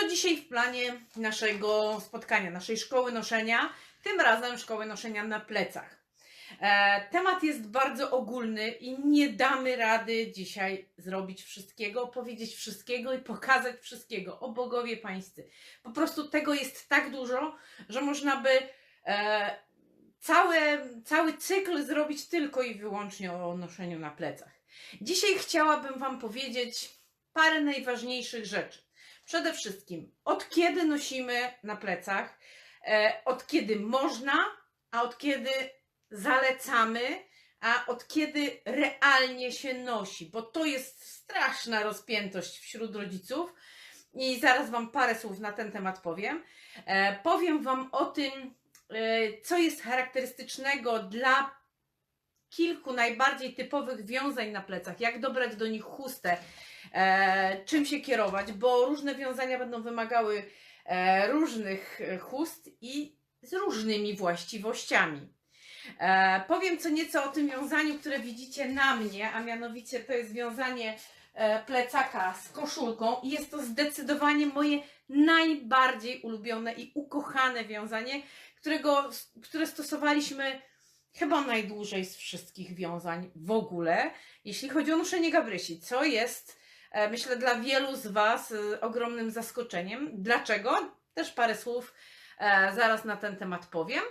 co dzisiaj w planie naszego spotkania, naszej szkoły noszenia? Tym razem szkoły noszenia na plecach. E, temat jest bardzo ogólny i nie damy rady dzisiaj zrobić wszystkiego, opowiedzieć wszystkiego i pokazać wszystkiego. O bogowie pańscy. Po prostu tego jest tak dużo, że można by e, całe, cały cykl zrobić tylko i wyłącznie o noszeniu na plecach. Dzisiaj chciałabym Wam powiedzieć parę najważniejszych rzeczy. Przede wszystkim, od kiedy nosimy na plecach, e, od kiedy można, a od kiedy zalecamy, a od kiedy realnie się nosi, bo to jest straszna rozpiętość wśród rodziców. I zaraz Wam parę słów na ten temat powiem. E, powiem Wam o tym, e, co jest charakterystycznego dla kilku najbardziej typowych wiązań na plecach, jak dobrać do nich chustę, e, czym się kierować, bo różne wiązania będą wymagały e, różnych e, chust i z różnymi właściwościami. E, powiem co nieco o tym wiązaniu, które widzicie na mnie, a mianowicie to jest wiązanie e, plecaka z koszulką i jest to zdecydowanie moje najbardziej ulubione i ukochane wiązanie, którego, które stosowaliśmy chyba najdłużej z wszystkich wiązań w ogóle, jeśli chodzi o noszenie gabrysi, co jest e, myślę dla wielu z Was e, ogromnym zaskoczeniem. Dlaczego? Też parę słów e, zaraz na ten temat powiem.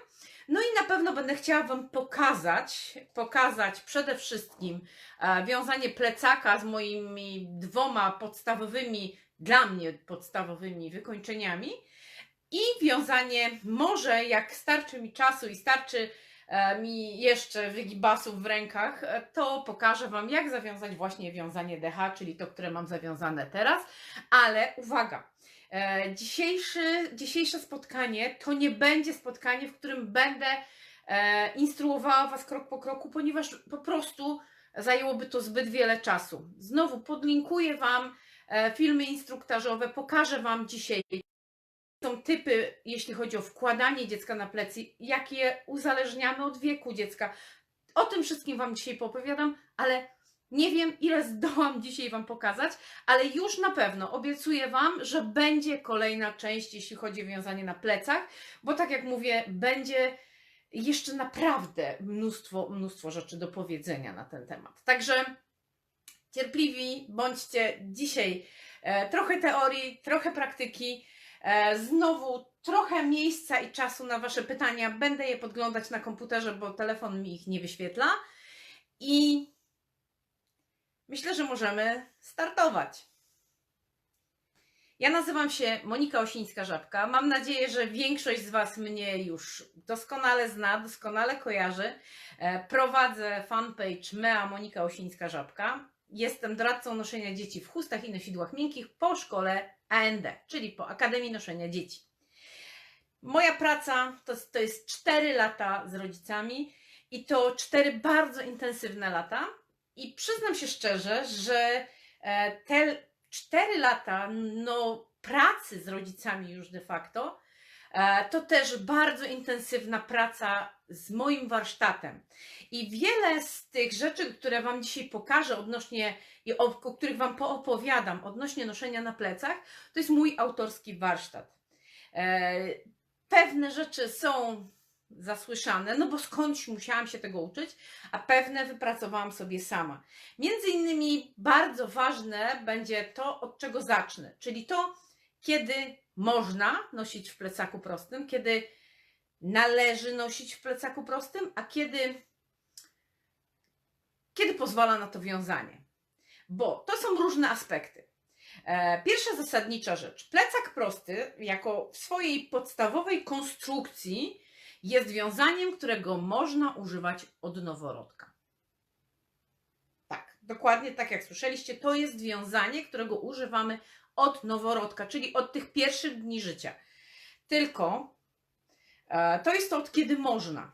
No i na pewno będę chciała Wam pokazać, pokazać przede wszystkim wiązanie plecaka z moimi dwoma podstawowymi, dla mnie podstawowymi wykończeniami i wiązanie może jak starczy mi czasu i starczy mi jeszcze wygibasów w rękach, e, to pokażę Wam jak zawiązać właśnie wiązanie DH, czyli to, które mam zawiązane teraz, ale uwaga, E, Dzisiejszy, dzisiejsze spotkanie to nie będzie spotkanie, w którym będę e, instruowała Was krok po kroku, ponieważ po prostu zajęłoby to zbyt wiele czasu. Znowu podlinkuję Wam e, filmy instruktażowe, pokażę Wam dzisiaj są typy, jeśli chodzi o wkładanie dziecka na plecy, jakie uzależniamy od wieku dziecka. O tym wszystkim Wam dzisiaj poopowiadam, ale nie wiem, ile zdołam dzisiaj Wam pokazać, ale już na pewno obiecuję Wam, że będzie kolejna część, jeśli chodzi o wiązanie na plecach, bo tak jak mówię, będzie jeszcze naprawdę mnóstwo, mnóstwo rzeczy do powiedzenia na ten temat. Także cierpliwi bądźcie dzisiaj. E, trochę teorii, trochę praktyki, znowu trochę miejsca i czasu na Wasze pytania. Będę je podglądać na komputerze, bo telefon mi ich nie wyświetla. I myślę, że możemy startować. Ja nazywam się Monika Osińska-Żabka. Mam nadzieję, że większość z Was mnie już doskonale zna, doskonale kojarzy. E, Prowadzę fanpage Mea Monika Osińska-Żabka. Jestem doradcą noszenia dzieci w chustach i nosidłach miękkich po szkole AND, czyli po Akademii Noszenia Dzieci. Moja praca to, to jest 4 lata z rodzicami i to 4 bardzo intensywne lata. I przyznam się szczerze, że e, te 4 lata no, pracy z rodzicami już de facto, e, to też bardzo intensywna praca z moim warsztatem. I wiele z tych rzeczy, które Wam dzisiaj pokażę odnośnie, i o, których Wam poopowiadam odnośnie noszenia na plecach, to jest mój autorski warsztat. E, Pewne rzeczy są zasłyszane, no bo skądś musiałam się tego uczyć, a pewne wypracowałam sobie sama. Między innymi bardzo ważne będzie to, od czego zacznę, czyli to, kiedy można nosić w plecaku prostym, kiedy należy nosić w plecaku prostym, a kiedy, kiedy pozwala na to wiązanie. Bo to są różne aspekty. E, Pierwsza zasadnicza rzecz. Plecak prosty, jako w swojej podstawowej konstrukcji, jest wiązaniem, którego można używać od noworodka. Tak, dokładnie tak jak słyszeliście, to jest wiązanie, którego używamy od noworodka, czyli od tych pierwszych dni życia. Tylko to jest to od kiedy można.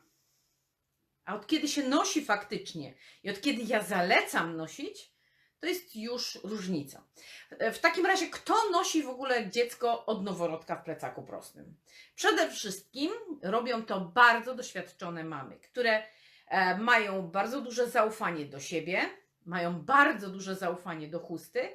A od kiedy się nosi faktycznie i od kiedy ja zalecam nosić, to jest już różnica. E, W takim razie, kto nosi w ogóle dziecko od noworodka w plecaku prostym? Przede wszystkim robią to bardzo doświadczone mamy, które e, mają bardzo duże zaufanie do siebie, mają bardzo duże zaufanie do chusty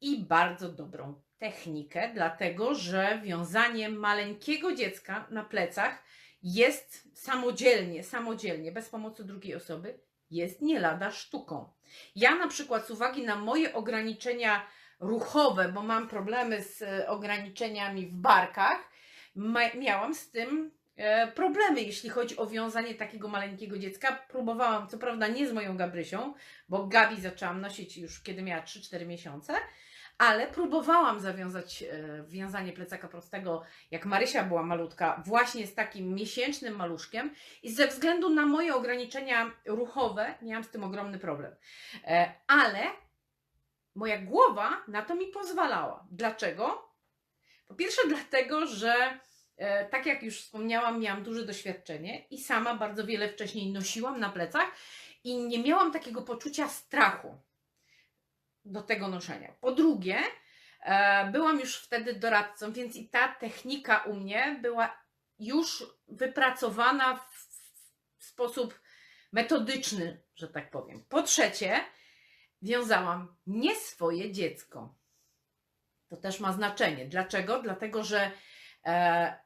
i bardzo dobrą technikę, dlatego że wiązanie maleńkiego dziecka na plecach jest samodzielnie, samodzielnie, bez pomocy drugiej osoby, jest nie lada sztuką. Ja na przykład z uwagi na moje ograniczenia ruchowe, bo mam problemy z e, ograniczeniami w barkach, miałam z tym problemy, jeśli chodzi o wiązanie takiego maleńkiego dziecka. Próbowałam, co prawda nie z moją Gabrysią, bo Gabi zaczęłam nosić już kiedy miała 3-4 miesiące, ale próbowałam zawiązać e, wiązanie plecaka prostego, jak Marysia była malutka, właśnie z takim miesięcznym maluszkiem i ze względu na moje ograniczenia ruchowe miałam z tym ogromny problem. E, ale moja głowa na to mi pozwalała. Dlaczego? Po pierwsze dlatego, że e, tak jak już wspomniałam, miałam duże doświadczenie i sama bardzo wiele wcześniej nosiłam na plecach i nie miałam takiego poczucia strachu do tego noszenia. Po drugie, e, byłam już wtedy doradcą, więc i ta technika u mnie była już wypracowana w, w sposób metodyczny, że tak powiem. Po trzecie, wiązałam nie swoje dziecko. To też ma znaczenie. Dlaczego? Dlatego, że e,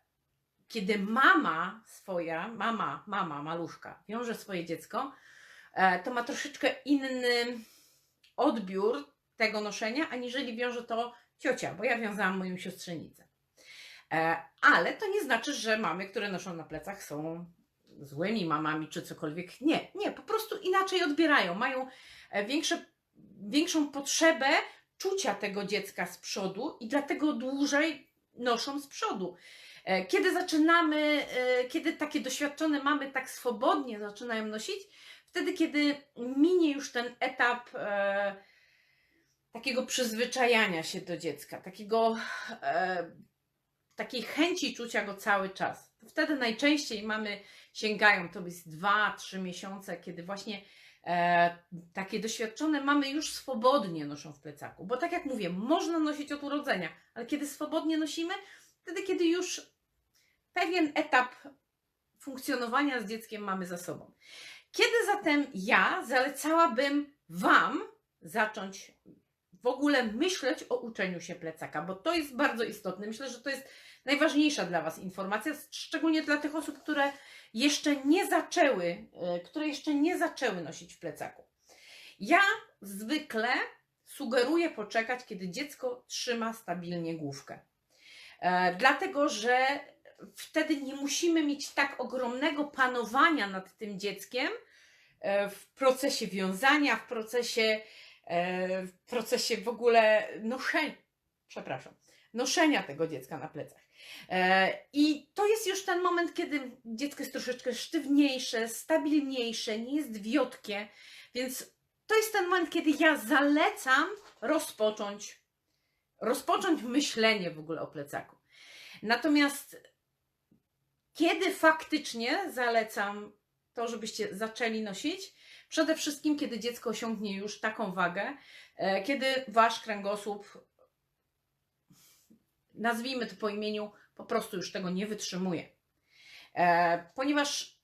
kiedy mama swoja, mama, mama, maluszka, wiąże swoje dziecko, e, to ma troszeczkę inny odbiór tego noszenia, aniżeli wiąże to ciocia, bo ja wiązałam moją siostrzenicę. E, ale to nie znaczy, że mamy, które noszą na plecach, są złymi mamami czy cokolwiek. Nie, nie, po prostu inaczej odbierają, mają e, większe, większą potrzebę czucia tego dziecka z przodu i dlatego dłużej noszą z przodu. E, Kiedy zaczynamy, e, kiedy takie doświadczone mamy tak swobodnie zaczynają nosić, wtedy, kiedy minie już ten etap e, takiego przyzwyczajania się do dziecka, takiego, e, takiej chęci czucia go cały czas. Wtedy najczęściej mamy, sięgają, to jest 2-3 miesiące, kiedy właśnie e, takie doświadczone mamy już swobodnie noszą w plecaku. Bo tak jak mówię, można nosić od urodzenia, ale kiedy swobodnie nosimy, wtedy, kiedy już pewien etap funkcjonowania z dzieckiem mamy za sobą. Kiedy zatem ja zalecałabym Wam zacząć w ogóle myśleć o uczeniu się plecaka, bo to jest bardzo istotne. Myślę, że to jest najważniejsza dla Was informacja, szczególnie dla tych osób, które jeszcze nie zaczęły, e, które jeszcze nie zaczęły nosić w plecaku. Ja zwykle sugeruję poczekać, kiedy dziecko trzyma stabilnie główkę. E, dlatego, że wtedy nie musimy mieć tak ogromnego panowania nad tym dzieckiem e, w procesie wiązania, w procesie, w procesie w ogóle noszenia, przepraszam, noszenia tego dziecka na plecach. E, I to jest już ten moment, kiedy dziecko jest troszeczkę sztywniejsze, stabilniejsze, nie jest wiotkie, więc to jest ten moment, kiedy ja zalecam rozpocząć, rozpocząć myślenie w ogóle o plecaku. Natomiast kiedy faktycznie zalecam to, żebyście zaczęli nosić? Przede wszystkim, kiedy dziecko osiągnie już taką wagę, e, kiedy wasz kręgosłup, nazwijmy to po imieniu, po prostu już tego nie wytrzymuje. Ponieważ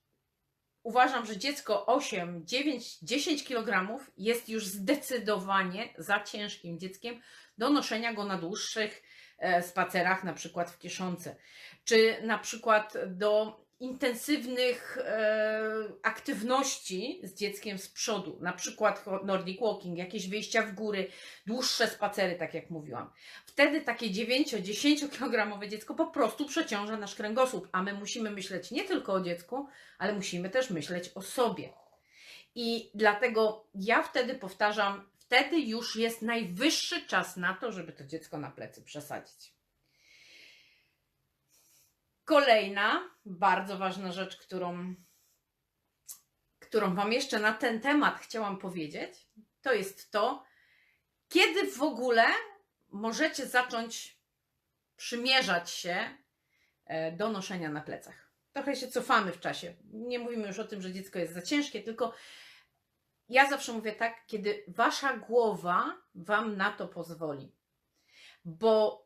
uważam, że dziecko 8, 9, 10 kg jest już zdecydowanie za ciężkim dzieckiem do noszenia go na dłuższych e, spacerach, na przykład w kieszonce, czy na przykład do intensywnych e, aktywności z dzieckiem z przodu, na przykład Nordic Walking, jakieś wyjścia w góry, dłuższe spacery, tak jak mówiłam. Wtedy takie 9-10 kg dziecko po prostu przeciąża nasz kręgosłup, a my musimy myśleć nie tylko o dziecku, ale musimy też myśleć o sobie. I dlatego ja wtedy powtarzam, wtedy już jest najwyższy czas na to, żeby to dziecko na plecy przesadzić. Kolejna bardzo ważna rzecz, którą, którą Wam jeszcze na ten temat chciałam powiedzieć, to jest to, kiedy w ogóle możecie zacząć przymierzać się e, do noszenia na plecach. Trochę się cofamy w czasie. Nie mówimy już o tym, że dziecko jest za ciężkie, tylko ja zawsze mówię tak, kiedy wasza głowa wam na to pozwoli. Bo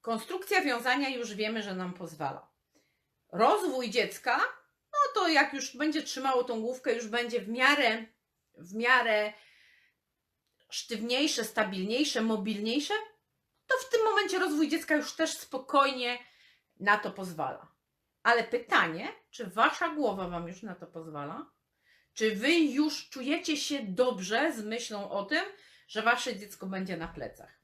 konstrukcja wiązania już wiemy, że nam pozwala. Rozwój dziecka, no to jak już będzie trzymało tą główkę, już będzie w miarę, w miarę sztywniejsze, stabilniejsze, mobilniejsze, to w tym momencie rozwój dziecka już też spokojnie na to pozwala. Ale pytanie, czy wasza głowa wam już na to pozwala? Czy wy już czujecie się dobrze z myślą o tym, że wasze dziecko będzie na plecach?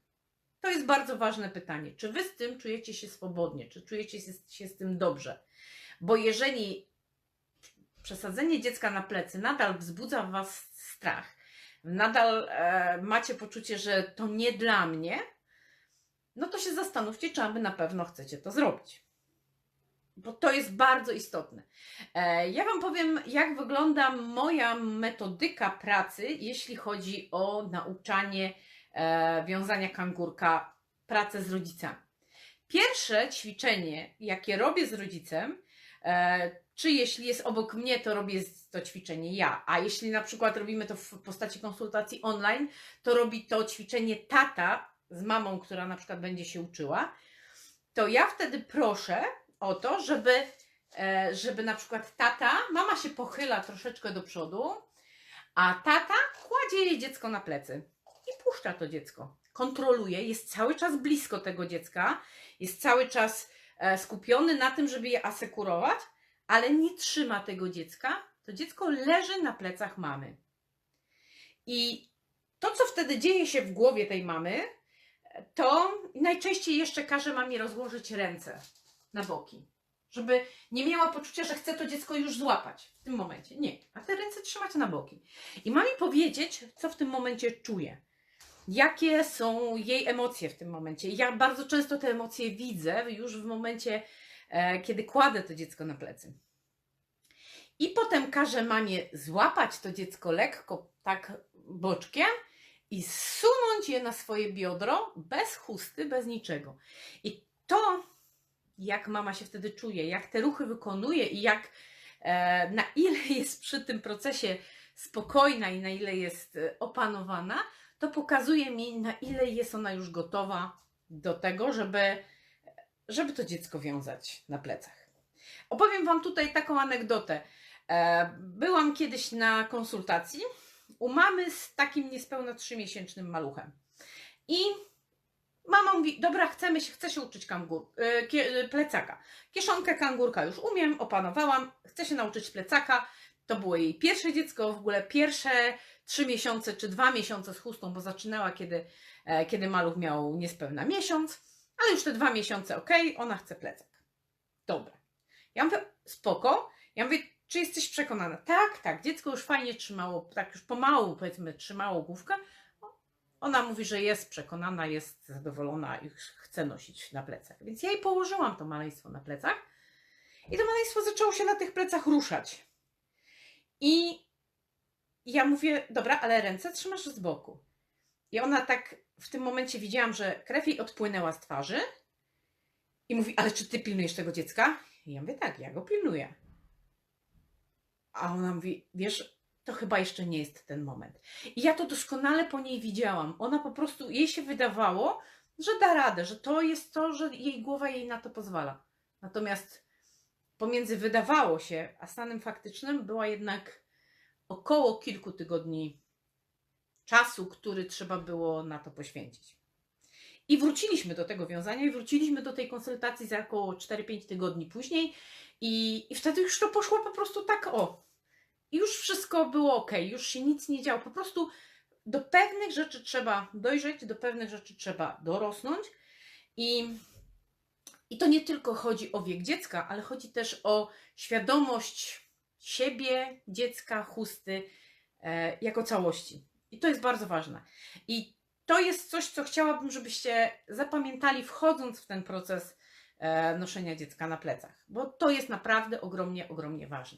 To jest bardzo ważne pytanie. Czy wy z tym czujecie się swobodnie? Czy czujecie się, się z tym dobrze? Bo jeżeli przesadzenie dziecka na plecy nadal wzbudza w was strach, nadal e, macie poczucie, że to nie dla mnie, no to się zastanówcie, czy aby na pewno chcecie to zrobić. Bo to jest bardzo istotne. E, ja Wam powiem, jak wygląda moja metodyka pracy, jeśli chodzi o nauczanie e, wiązania kangurka, pracę z rodzicami. Pierwsze ćwiczenie, jakie robię z rodzicem, czy jeśli jest obok mnie, to robię to ćwiczenie ja, a jeśli na przykład robimy to w postaci konsultacji online, to robi to ćwiczenie tata z mamą, która na przykład będzie się uczyła, to ja wtedy proszę o to, żeby, e, żeby na przykład tata, mama się pochyla troszeczkę do przodu, a tata kładzie jej dziecko na plecy i puszcza to dziecko. Kontroluje, jest cały czas blisko tego dziecka, jest cały czas e, skupiony na tym, żeby je asekurować, ale nie trzyma tego dziecka. To dziecko leży na plecach mamy. I to, co wtedy dzieje się w głowie tej mamy, to najczęściej jeszcze każe mamie rozłożyć ręce na boki, żeby nie miała poczucia, że chce to dziecko już złapać w tym momencie. Nie, a te ręce trzymać na boki. I ma mi powiedzieć, co w tym momencie czuje. Jakie są jej emocje w tym momencie. Ja bardzo często te emocje widzę już w momencie, e, kiedy kładę to dziecko na plecy. I potem każę mamie złapać to dziecko lekko, tak boczkiem i zsunąć je na swoje biodro bez chusty, bez niczego. I to, jak mama się wtedy czuje, jak te ruchy wykonuje i jak e, na ile jest przy tym procesie spokojna i na ile jest e, opanowana, to pokazuje mi, na ile jest ona już gotowa do tego, żeby, żeby to dziecko wiązać na plecach. Opowiem Wam tutaj taką anegdotę. E, byłam kiedyś na konsultacji u mamy z takim niespełna trzymiesięcznym maluchem. I mama mówi, dobra, chcemy się, chcę się uczyć kangur, yy, kie, plecaka. Kieszonkę kangurka już umiem, opanowałam, chcę się nauczyć plecaka. To było jej pierwsze dziecko, w ogóle pierwsze trzy miesiące czy dwa miesiące z chustą, bo zaczynała, kiedy, e, kiedy maluch miał niespełna miesiąc, ale już te dwa miesiące, ok, ona chce plecak. Dobra. Ja mówię, spoko. Ja mówię, czy jesteś przekonana? Tak, tak, dziecko już fajnie trzymało, tak już pomału powiedzmy trzymało główkę. Ona mówi, że jest przekonana, jest zadowolona i chce nosić na plecach. Więc ja jej położyłam to maleństwo na plecach i to maleństwo zaczęło się na tych plecach ruszać. I ja mówię, dobra, ale ręce trzymasz z boku. I ona tak w tym momencie widziałam, że krew jej odpłynęła z twarzy i mówi, ale czy ty pilnujesz tego dziecka? I ja mówię, tak, ja go pilnuję. A ona mówi, wiesz, to chyba jeszcze nie jest ten moment. I ja to doskonale po niej widziałam. Ona po prostu, jej się wydawało, że da radę, że to jest to, że jej głowa jej na to pozwala. Natomiast pomiędzy wydawało się, a stanem faktycznym była jednak około kilku tygodni czasu, który trzeba było na to poświęcić. I wróciliśmy do tego wiązania i wróciliśmy do tej konsultacji za około 4-5 tygodni później i, i wtedy już to poszło po prostu tak o, i już wszystko było ok, już się nic nie działo. Po prostu do pewnych rzeczy trzeba dojrzeć, do pewnych rzeczy trzeba dorosnąć. I, i to nie tylko chodzi o wiek dziecka, ale chodzi też o świadomość siebie, dziecka, chusty e, jako całości. I to jest bardzo ważne. I to jest coś, co chciałabym, żebyście zapamiętali, wchodząc w ten proces e, noszenia dziecka na plecach, bo to jest naprawdę ogromnie, ogromnie ważne.